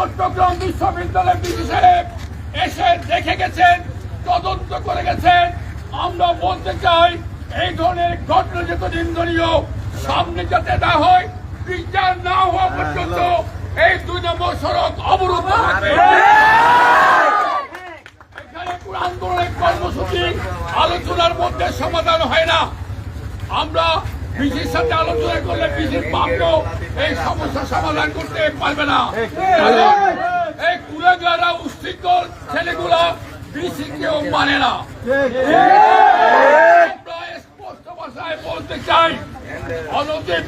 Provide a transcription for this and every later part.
চট্টগ্রাম বিশ্ববিদ্যালয়ের বিধি সাহেব এসে দেখে গেছেন, তদন্ত করে গেছেন। আমরা বলতে চাই, এই ধরনের ঘটনা যত নিন্দনীয় সামনে যাতে না হয়, বিচার না হওয়া পর্যন্ত এই দুই নম্বর সড়ক অবরুদ্ধ থাকবে এখানে আন্দোলনের কর্মসূচি আলোচনার মধ্যে সমাধান হয় না। আমরা বিজির সাথে আলোচনা করলে বিজির পাত্র এই সমস্যা সমাধান করতে পারবে না। এই কুলেগারা উশৃঙ্খল ছেলেগুলা বিসি কেউ মানে না।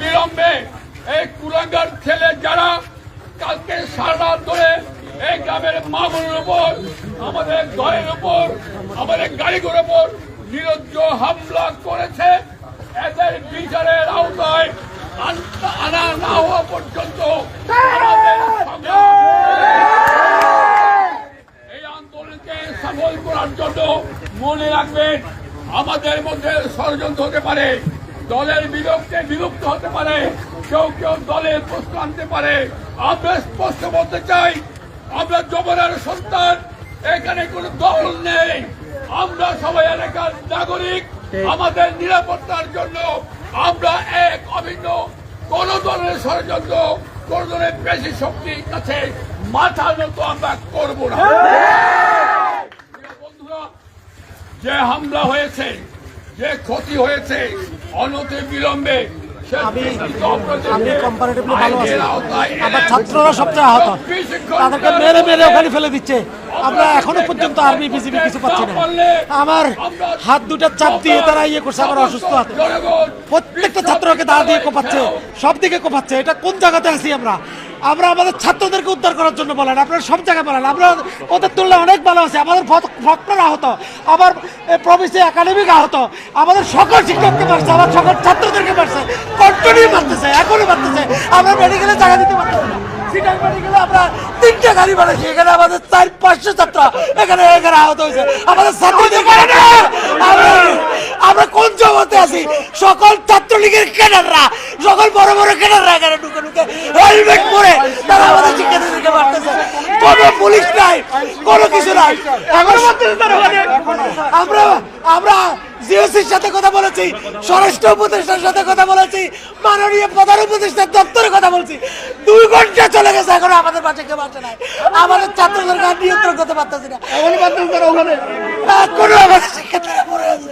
বিলম্বে এই কুলাঙ্গার ছেলে যারা কালকে সারা ধরে এই গ্রামের মামুনের উপর আমাদের দলের উপর আমাদের গাড়িগুলোর উপর নিরজ্জ হামলা করেছে এদের বিচারের আওতায় আনা না হওয়া পর্যন্ত এই আন্দোলনকে সফল করার জন্য মনে রাখবেন, আমাদের মধ্যে ষড়যন্ত্র হতে পারে, দলের বিরুদ্ধে বিলুপ্ত হতে পারে, কেউ কেউ দলের প্রশ্ন আনতে পারে। আমরা স্পষ্ট বলতে চাই, আমরা যমনের সন্তান, এখানে কোনো দল নেই। আমরা সবাই এলাকার নাগরিক। আমাদের নিরাপত্তার জন্য আমরা এক অভিন্ন কোন ধরনের ষড়যন্ত্র কোন ধরনের বেশি শক্তির কাছে মাথা নত আমরা করব না। বন্ধুরা যে হামলা হয়েছে যে ক্ষতি হয়েছে অনতি বিলম্বে ছাত্ররা সবচেয়ে আহত। তাদেরকে মেরে মেরে ওখানে ফেলে দিচ্ছে। আমরা এখনও পর্যন্ত আর্মি, বিজিবি কিছু পাচ্ছি না। আমার হাত দুটা চাপ দিয়ে তারা ইয়ে করছে, আমার অসুস্থ জনগণ প্রত্যেকটা ছাত্রকে দাঁড় দিয়ে কোপাচ্ছে, সব দিকে কোপাচ্ছে। এটা কোন জায়গাতে আছি আমরা? আমরা আমাদের ছাত্রদেরকে উদ্ধার করার জন্য বলেন, আপনারা সব জায়গায় বলেন। আমরা ওদের তুলনায় অনেক ভালো আছে। আমাদের ভক্তরা আহত। আবার প্রভিসি একাডেমিক আহত। আমাদের সকল শিক্ষককে মারছে আমার সকল ছাত্রদেরকে মারছে। কন্টিনিউ মারতেছে, এখনও মারতেছে। আমরা মেডিকেলে জায়গা দিতে পারতেছি মেডিকেলে আমরা তিনটে গাড়ি বানাইছি। এখানে আমাদের চার পাঁচশো ছাত্র। এখানে এখানে আহত হয়েছে। আমাদের ছাত্রদের আমরা আমরা কোন জগতে আছি? সকল ছাত্রলীগের ক্যাডাররা সকল বড় বড় ক্যাডাররা এখানে ঢুকে ঢুকে হেলমেট পরে তারা আমাদের শিক্ষার্থীদেরকে মারতেছে কোনো পুলিশ নাই কোনো কিছু নাই। আমরা আমরা জিওসির সাথে কথা বলেছি স্বরাষ্ট্র উপদেষ্টার সাথে কথা বলেছি মাননীয় প্রধান উপদেষ্টার দপ্তরে কথা বলছি। দুই ঘণ্টা চলে গেছে এখন আমাদের বাচ্চা কেউ বাচ্চা নাই। আমাদের ছাত্রদেরকে আর নিয়ন্ত্রণ করতে পারতেছি না কোনো আমাদের শিক্ষার্থীরা পড়ে আছে।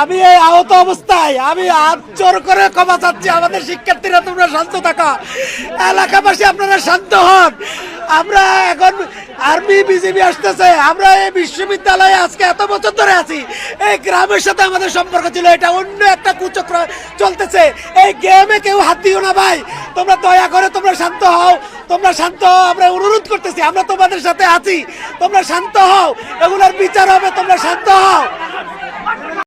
আমি এই আহত অবস্থায় আমি হাত জোর করে ক্ষমা চাচ্ছি আমাদের শিক্ষার্থীরা তোমরা শান্ত থাকা। এলাকাবাসী আপনারা শান্ত হন। আমরা এখন আর্মি বিজেপি আসতেছে। আমরা এই বিশ্ববিদ্যালয়ে আজকে এত বছর ধরে আছি। এই গ্রামের সাথে আমাদের সম্পর্ক ছিল, এটা অন্য একটা কুচক্র চলতেছে। এই গেমে কেউ হাত দিও না ভাই। তোমরা দয়া করে, তোমরা শান্ত হও। তোমরা শান্ত হও, আমরা অনুরোধ করতেছি, আমরা তোমাদের সাথে আছি। তোমরা শান্ত হও, এগুলোর বিচার হবে, তোমরা শান্ত হও।